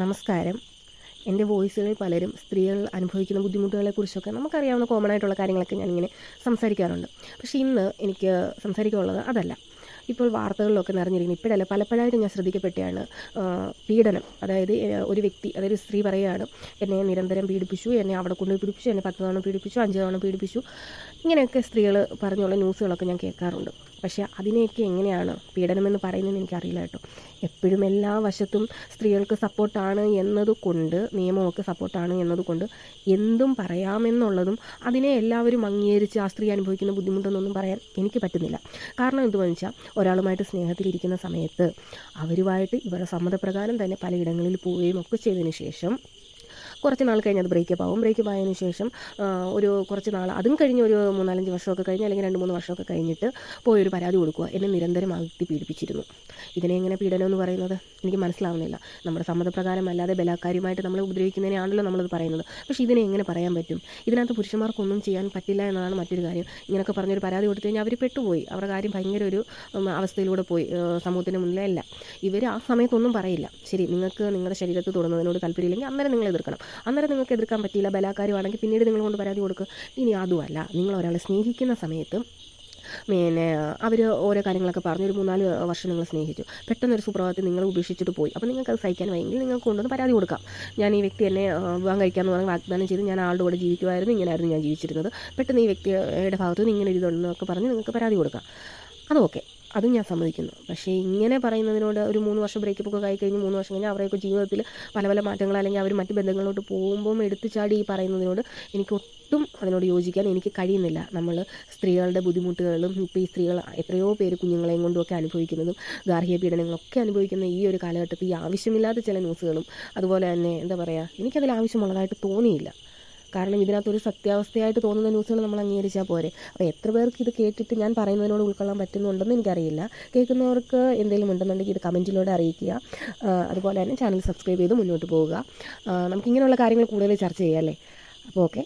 നമസ്കാരം. എന്റെ വോയിസുകളിൽ പലരും സ്ത്രീകൾ അനുഭവിക്കുന്ന ബുദ്ധിമുട്ടുകളെക്കുറിച്ചൊക്കെ നമുക്കറിയാവുന്ന കോമൺ ആയിട്ടുള്ള കാര്യങ്ങളൊക്കെ ഞാനിങ്ങനെ സംസാരിക്കാറുണ്ട്. പക്ഷേ ഇന്ന് എനിക്ക് സംസാരിക്കാനുള്ളത് അതല്ല. ഇപ്പോൾ വാർത്തകളിലൊക്കെ നിറഞ്ഞിരിക്കുന്നു. ഇപ്പോഴല്ല പലപ്പോഴായിട്ട് ഞാൻ ശ്രദ്ധിക്കപ്പെട്ടാണ് പീഡനം. അതായത് ഒരു വ്യക്തി അതായത് സ്ത്രീ പറയുകയാണ് എന്നെ നിരന്തരം പീഡിപ്പിച്ചു എന്നെ അവിടെ കൊണ്ടുപോയി പീഡിപ്പിച്ചു എന്നെ പത്ത് തവണ പീഡിപ്പിച്ചു അഞ്ച് തവണ പീഡിപ്പിച്ചു. ഇങ്ങനെയൊക്കെ സ്ത്രീകൾ പറഞ്ഞുള്ള ന്യൂസുകളൊക്കെ ഞാൻ കേൾക്കാറുണ്ട്. പക്ഷേ അതിനെയൊക്കെ എങ്ങനെയാണ് പീഡനമെന്ന് പറയുന്നതെന്ന് എനിക്കറിയില്ല കേട്ടോ. എപ്പോഴും എല്ലാ വശത്തും സ്ത്രീകൾക്ക് സപ്പോർട്ടാണ് എന്നതുകൊണ്ട് നിയമമൊക്കെ സപ്പോർട്ടാണ് എന്നതുകൊണ്ട് എന്തും പറയാമെന്നുള്ളതും അതിനെ എല്ലാവരും അംഗീകരിച്ച് ആ സ്ത്രീ അനുഭവിക്കുന്ന ബുദ്ധിമുട്ടൊന്നും പറയാൻ എനിക്ക് പറ്റുന്നില്ല. കാരണം എന്തുവെന്ന് വെച്ചാൽ ഒരാളുമായിട്ട് സ്നേഹത്തിലിരിക്കുന്ന സമയത്ത് അവരുമായിട്ട് ഇവരുടെ സമ്മതപ്രകാരം തന്നെ പലയിടങ്ങളിൽ പോവുകയും ഒക്കെ ചെയ്തതിന് ശേഷം കുറച്ച് നാൾ കഴിഞ്ഞ് അത് ബ്രേക്കപ്പ് ആവും. ബ്രേക്കപ്പ് ആയതിന് ശേഷം ഒരു കുറച്ച് നാൾ അതും കഴിഞ്ഞ് ഒരു മൂന്നാലഞ്ച് വർഷമൊക്കെ കഴിഞ്ഞ് അല്ലെങ്കിൽ രണ്ട് മൂന്ന് വർഷമൊക്കെ കഴിഞ്ഞിട്ട് പോയി ഒരു പരാതി കൊടുക്കുക. എന്നെ നിരന്തരം അകത്തി പീഡിപ്പിച്ചിരുന്നു. ഇതിനെ എങ്ങനെ പീഡനം എന്ന് പറയുന്നത്? എനിക്ക് മനസ്സിലാവുന്നില്ല. നമ്മുടെ സമ്മതപ്രകാരം അല്ലാതെ ബലാക്കാരിയുമായിട്ട് നമ്മളെ ഉപദ്രവിക്കുന്നതിനാണല്ലോ നമ്മളത് പറയുന്നത്. പക്ഷേ ഇതിനെ എങ്ങനെ പറയാൻ പറ്റും? ഇതിനകത്ത് പുരുഷന്മാർക്കൊന്നും ചെയ്യാൻ പറ്റില്ല എന്നതാണ് മറ്റൊരു കാര്യം. ഇങ്ങനെയൊക്കെ പറഞ്ഞൊരു പരാതി കൊടുത്തു കഴിഞ്ഞാൽ അവർ പെട്ടുപോയി. അവരുടെ കാര്യം ഭയങ്കര ഒരു അവസ്ഥയിലൂടെ പോയി സമൂഹത്തിന് മുന്നിലല്ല. ഇവർ ആ സമയത്തൊന്നും പറയില്ല. ശരി നിങ്ങൾക്ക് നിങ്ങളുടെ ശരീരത്ത് തൊടുന്നതിനോട് താല്പര്യമില്ലെങ്കിൽ അന്നേരം നിങ്ങൾ എതിർക്കണം. അന്നേരം നിങ്ങൾക്ക് എതിർക്കാൻ പറ്റിയില്ല ബലാകാരമാണെങ്കിൽ പിന്നീട് നിങ്ങൾ കൊണ്ട് പരാതി കൊടുക്കുക ഇനി അതുമല്ല നിങ്ങൾ ഒരാളെ സ്നേഹിക്കുന്ന സമയത്ത് പിന്നെ അവർ ഓരോ കാര്യങ്ങളൊക്കെ പറഞ്ഞു ഒരു മൂന്നാൽ വർഷം നിങ്ങൾ സ്നേഹിച്ചു. പെട്ടെന്നൊരു സുപ്രഭാതത്തിൽ നിങ്ങൾ ഉപേക്ഷിച്ചിട്ട് പോയി. അപ്പോൾ നിങ്ങൾക്ക് അത് സഹിക്കാൻ വയ്യെങ്കിൽ നിങ്ങൾക്ക് കൊണ്ടുവന്ന് പരാതി കൊടുക്കാം. ഞാൻ ഈ വ്യക്തി എന്നെ വിവാഹം കഴിക്കാമെന്ന് പറഞ്ഞ് വാഗ്ദാനം ചെയ്ത് ഞാൻ ആളുടെ കൂടെ ജീവിക്കുമായിരുന്നു ഇങ്ങനെയായിരുന്നു ഞാൻ ജീവിച്ചിരുന്നത്. പെട്ടെന്ന് ഈ വ്യക്തിയുടെ ഭാഗത്ത് നിന്ന് ഇങ്ങനെ ഒരു ഇതുണ്ടെന്നൊക്കെ പറഞ്ഞ് നിങ്ങൾക്ക് പരാതി കൊടുക്കാം. അത് ഓക്കെ അതും ഞാൻ സമ്മതിക്കുന്നു. പക്ഷേ ഇങ്ങനെ പറയുന്നതിനോട് ഒരു മൂന്ന് വർഷം ബ്രേക്കപ്പ് ഒക്കെ ആയി കഴിഞ്ഞ് മൂന്ന് വർഷം കഴിഞ്ഞാൽ അവരെയൊക്കെ ജീവിതത്തിൽ പല പല മാറ്റങ്ങൾ അല്ലെങ്കിൽ അവർ മറ്റ് ബന്ധങ്ങളിലോട്ട് പോകുമ്പോൾ എടുത്തു ചാടി ഈ പറയുന്നതിനോട് എനിക്ക് ഒട്ടും അതിനോട് യോജിക്കാൻ എനിക്ക് കഴിയുന്നില്ല. നമ്മൾ സ്ത്രീകളുടെ ബുദ്ധിമുട്ടുകളും ഇപ്പോൾ ഈ സ്ത്രീകൾ എത്രയോ പേര് കുഞ്ഞുങ്ങളെയും കൊണ്ടുമൊക്കെ അനുഭവിക്കുന്നതും ഗാർഹിക പീഡനങ്ങളൊക്കെ അനുഭവിക്കുന്ന ഈ ഒരു കാലഘട്ടത്തിൽ ഈ ആവശ്യമില്ലാത്ത ചില ന്യൂസുകളും അതുപോലെ തന്നെ എന്താ പറയുക എനിക്കതിൽ ആവശ്യമുള്ളതായിട്ട് തോന്നിയില്ല. കാരണം ഇതിനകത്തൊരു സത്യാവസ്ഥയായിട്ട് തോന്നുന്ന ന്യൂസുകൾ നമ്മൾ അംഗീകരിച്ചാൽ പോരെ. അപ്പോൾ എത്ര പേർക്ക് ഇത് കേട്ടിട്ട് ഞാൻ പറയുന്നതിനോട് ഉൾക്കൊള്ളാൻ പറ്റുന്നുണ്ടെന്ന് എനിക്കറിയില്ല. കേൾക്കുന്നവർക്ക് എന്തെങ്കിലും ഉണ്ടെന്നുണ്ടെങ്കിൽ ഇത് കമന്റിലൂടെ അറിയിക്കുക. അതുപോലെ തന്നെ ചാനൽ സബ്സ്ക്രൈബ് ചെയ്ത് മുന്നോട്ട് പോവുക. നമുക്കിങ്ങനെയുള്ള കാര്യങ്ങൾ കൂടുതൽ ചർച്ച ചെയ്യാം അല്ലേ? അപ്പോൾ ഓക്കെ.